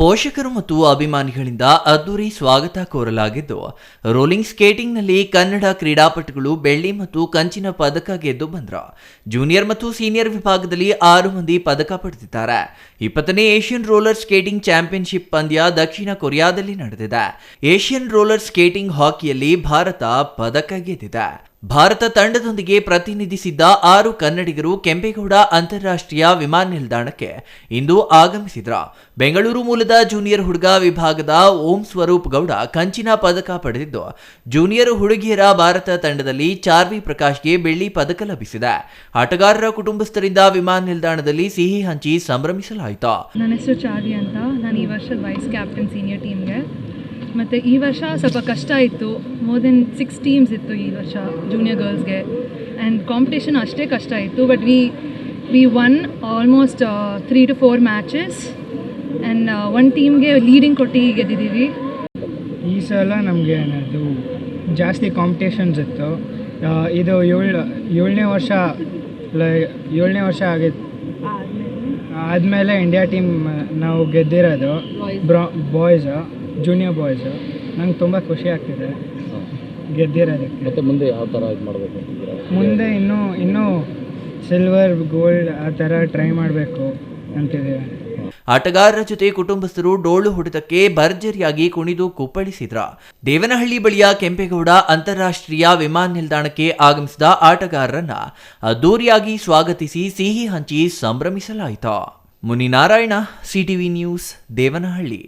ಪೋಷಕರು ಮತ್ತು ಅಭಿಮಾನಿಗಳಿಂದ ಅದ್ದೂರಿ ಸ್ವಾಗತ ಕೋರಲಾಗಿದ್ದು, ರೋಲಿಂಗ್ ಸ್ಕೇಟಿಂಗ್ನಲ್ಲಿ ಕನ್ನಡ ಕ್ರೀಡಾಪಟುಗಳು ಬೆಳ್ಳಿ ಮತ್ತು ಕಂಚಿನ ಪದಕ ಗೆದ್ದು ಬಂದರು. ಜೂನಿಯರ್ ಮತ್ತು ಸೀನಿಯರ್ ವಿಭಾಗದಲ್ಲಿ ಆರು ಮಂದಿ ಪದಕ ಪಡೆದಿದ್ದಾರೆ. ಇಪ್ಪತ್ತನೇ ಏಷ್ಯನ್ ರೋಲರ್ ಸ್ಕೇಟಿಂಗ್ ಚಾಂಪಿಯನ್ಶಿಪ್ ಪಂದ್ಯ ದಕ್ಷಿಣ ಕೊರಿಯಾದಲ್ಲಿ ನಡೆದಿದೆ. ಏಷ್ಯನ್ ರೋಲರ್ ಸ್ಕೇಟಿಂಗ್ ಹಾಕಿಯಲ್ಲಿ ಭಾರತ ಪದಕ ಗೆದ್ದಿದೆ. ಭಾರತ ತಂಡದೊಂದಿಗೆ ಪ್ರತಿನಿಧಿಸಿದ್ದ ಆರು ಕನ್ನಡಿಗರು ಕೆಂಪೇಗೌಡ ಅಂತಾರಾಷ್ಟ್ರೀಯ ವಿಮಾನ ನಿಲ್ದಾಣಕ್ಕೆ ಇಂದು ಆಗಮಿಸಿದ್ರ. ಬೆಂಗಳೂರು ಮೂಲದ ಜೂನಿಯರ್ ಹುಡುಗ ವಿಭಾಗದ ಓಂ ಸ್ವರೂಪ್ ಗೌಡ ಕಂಚಿನ ಪದಕ ಪಡೆದಿದ್ದು, ಜೂನಿಯರ್ ಹುಡುಗಿಯರ ಭಾರತ ತಂಡದಲ್ಲಿ ಚಾರ್ವಿ ಪ್ರಕಾಶ್ಗೆ ಬೆಳ್ಳಿ ಪದಕ ಲಭಿಸಿದೆ. ಆಟಗಾರರ ಕುಟುಂಬಸ್ಥರಿಂದ ವಿಮಾನ ನಿಲ್ದಾಣದಲ್ಲಿ ಸಿಹಿ ಹಂಚಿ ಸಂಭ್ರಮಿಸಲಾಯಿತು. ನನ್ನ ಹೆಸರು ಚಾರ್ವಿ ಅಂತ. ನಾನು ಈ ವರ್ಷದ ವೈಸ್ ಕ್ಯಾಪ್ಟನ್ ಸೀನಿಯರ್ ಟೀಮ್ಗೆ ಮತ್ತು ಈ ವರ್ಷ ಸ್ವಲ್ಪ ಕಷ್ಟ ಇತ್ತು. ಮೋರ್ ದೆನ್ ಸಿಕ್ಸ್ ಟೀಮ್ಸ್ ಇತ್ತು ಈ ವರ್ಷ ಜೂನಿಯರ್ ಗರ್ಲ್ಸ್ಗೆ ಆ್ಯಂಡ್ ಕಾಂಪಿಟೇಷನ್ ಅಷ್ಟೇ ಕಷ್ಟ ಇತ್ತು. But we we won almost three to four matches and one ಟೀಮ್ಗೆ ಲೀಡಿಂಗ್ ಕೊಟ್ಟು ಗೆದ್ದಿದ್ದೀವಿ. ಈ ಸಲ ನಮಗೆ ಅದು ಜಾಸ್ತಿ ಕಾಂಪಿಟೇಷನ್ಸ್ ಇತ್ತು. ಇದು ಏಳು ಏಳನೇ ವರ್ಷ ಲೈ ಏಳನೇ ವರ್ಷ ಆಗಿತ್ತು ಆದಮೇಲೆ? ಇಂಡಿಯಾ ಟೀಮ್ ನಾವು ಗೆದ್ದಿರೋದು. ಬ್ರಾ ಬಾಯ್ಸು ಜೂನಿಯರ್ ಬಾಯ್ಸು ನಂಗೆ ತುಂಬ ಖುಷಿ ಆಗ್ತಿದೆ ಗೆದ್ದಿರೋದಕ್ಕೆ. ಮತ್ತೆ ಮುಂದೆ ಯಾವ ಥರ ಇದು ಮಾಡಬೇಕು ಮುಂದೆ ಇನ್ನೂ ಇನ್ನೂ ಸಿಲ್ವರ್ ಗೋಲ್ಡ್ ಆ ಥರ ಟ್ರೈ ಮಾಡಬೇಕು ಅಂತಿದ್ದೀವಿ. ಆಟಗಾರರ ಜೊತೆ ಕುಟುಂಬಸ್ಥರು ಡೋಳು ಹೊಡೆತಕ್ಕೆ ಭರ್ಜರಿಯಾಗಿ ಕುಣಿದು ಕುಪ್ಪಳಿಸಿದ್ರ. ದೇವನಹಳ್ಳಿ ಬಳಿಯ ಕೆಂಪೇಗೌಡ ಅಂತಾರಾಷ್ಟ್ರೀಯ ವಿಮಾನ ನಿಲ್ದಾಣಕ್ಕೆ ಆಗಮಿಸಿದ ಆಟಗಾರರನ್ನ ಅದ್ದೂರಿಯಾಗಿ ಸ್ವಾಗತಿಸಿ ಸಿಹಿ ಹಂಚಿ ಸಂಭ್ರಮಿಸಲಾಯಿತು. Muninarayana CTV news Devanahalli.